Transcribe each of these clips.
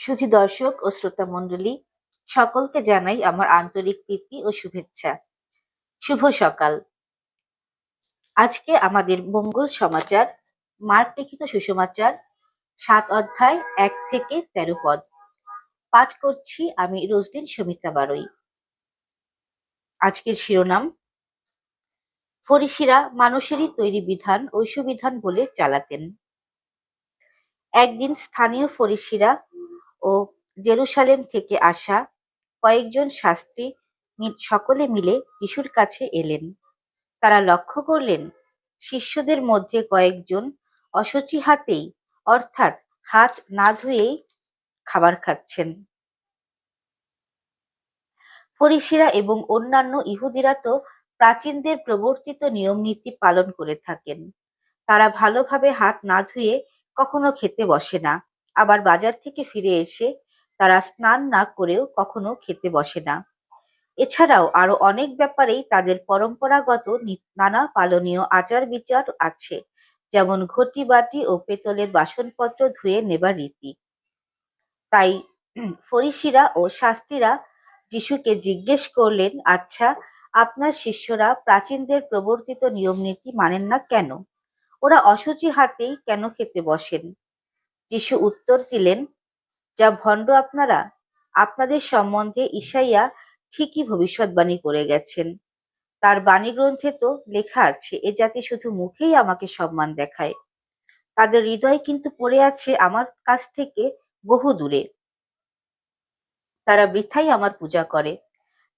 সুধী দর্শক ও শ্রোতা মণ্ডলী, সকলকে জানাই আমার আন্তরিক প্রীতি ও শুভেচ্ছা। শুভ সকাল। আজকে আমাদের মঙ্গল সমাচার মার্ক লিখিত সুসমাচার, সাত অধ্যায় এক থেকে তেরো পদ। পাঠ করছি আমি রোজদিন সমিতা বারই। আজকের শিরোনাম, ফরিসিরা মানুষেরই তৈরি বিধান ঐশবিধান বলে চালাতেন। একদিন স্থানীয় ফরিসিরা ও জেরুসালেম থেকে আসা কয়েকজন শাস্ত্রী সকলে মিলে যিশুর কাছে এলেন। তারা লক্ষ্য করলেন, শিষ্যদের মধ্যে কয়েকজন অসুচি হাতেই অর্থাৎ হাত না ধুয়েই খাবার খাচ্ছেন। ফরিসিরা এবং অন্যান্য ইহুদিরা তো প্রাচীনদের প্রবর্তিত নিয়ম নীতি পালন করে থাকেন। তারা ভালোভাবে হাত না ধুয়ে কখনো খেতে বসে না। আবার বাজার থেকে ফিরে এসে তারা স্নান না করেও কখনো খেতে বসে না। এছাড়াও আরও অনেক ব্যাপারেই তাদের পরম্পরাগত নানা পালনীয় আচার বিচার আছে, যেমন ঘটি বাটি ও পেতলের বাসনপত্র ধুয়ে নেবার রীতি। তাই ফরিসিরা ও শাস্তিরা যিশুকে জিজ্ঞেস করলেন আচ্ছা আপনার শিষ্যরা প্রাচীনদের প্রবর্তিত নিয়ম নীতি মানেন না কেন? ওরা অসুচি হাতেই কেন খেতে বসেন? যিশু উত্তর দিলেন, যা ভণ্ড আপনারা, আপনাদের সম্বন্ধে ঈশাইয়া ঠিকই ভবিষ্যৎবাণী করে গেছেন। তার বাণী গ্রন্থে তো লেখা আছে, এ জাতি শুধু মুখেই আমাকে সম্মান দেখায়। তাদের হৃদয় কিন্তু পড়ে আছে আমার কাছ থেকে বহু দূরে। তারা বৃথাই আমার পূজা করে।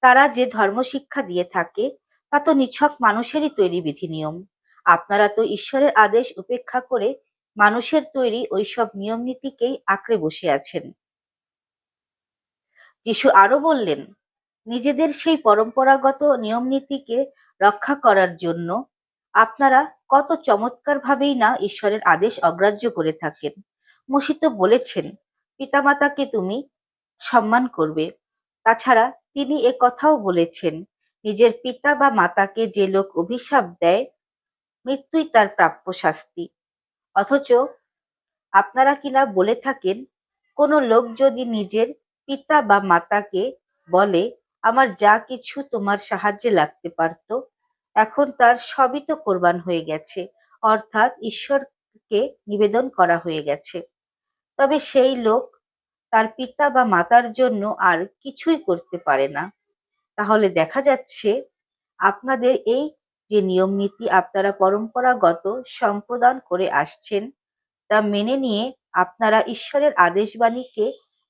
তারা যে ধর্ম শিক্ষা দিয়ে থাকে, তা তো নিছক মানুষেরই তৈরি বিধি নিয়ম আপনারা তো ঈশ্বরের আদেশ উপেক্ষা করে মানুষের তৈরি ওইসব নিয়ম নীতিকেই আঁকড়ে বসে আছেন। যিশু আরও বললেন, নিজেদের সেই পরম্পরাগত নিয়ম নীতিকে রক্ষা করার জন্য আপনারা কত চমৎকার ভাবেই না ঈশ্বরের আদেশ অগ্রাহ্য করে থাকেন। মসিত বলেছেন, পিতামাতাকে তুমি সম্মান করবে। তাছাড়া তিনি এ কথাও বলেছেন, নিজের পিতা বা মাতাকে যে লোক অভিশাপ দেয়, মৃত্যুই তার প্রাপ্য শাস্তি। অথচ আপনারা কিনা বলে থাকেন, কোনো লোক যদি নিজের পিতা বা মাতাকে বলে, আমার যা কিছু তোমার সাহায্যে লাগতে পারত, এখন তার সবই তো কোরবান হয়ে গেছে। অর্থাৎ ঈশ্বরকে নিবেদন করা হয়ে গেছে। তবে সেই লোক তার পিতা বা মাতার জন্য আর কিছুই করতে পারে না। তাহলে দেখা যাচ্ছে আপনাদের এই যে নিয়ম নীতি আপনারা পরম্পরাগত সম্প্রদান করে আসছেন, তা মেনে নিয়ে আপনারা ঈশ্বরের আদেশবাণীকে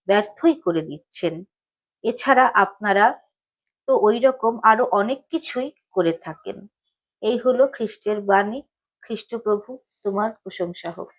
ব্যর্থই করে দিচ্ছেন। এছাড়া আপনারা তো ওই রকম আরও অনেক কিছুই করে থাকেন। এই হলো খ্রিস্টের বাণী। খ্রিস্টপ্রভু, তোমার প্রশংসা হোক।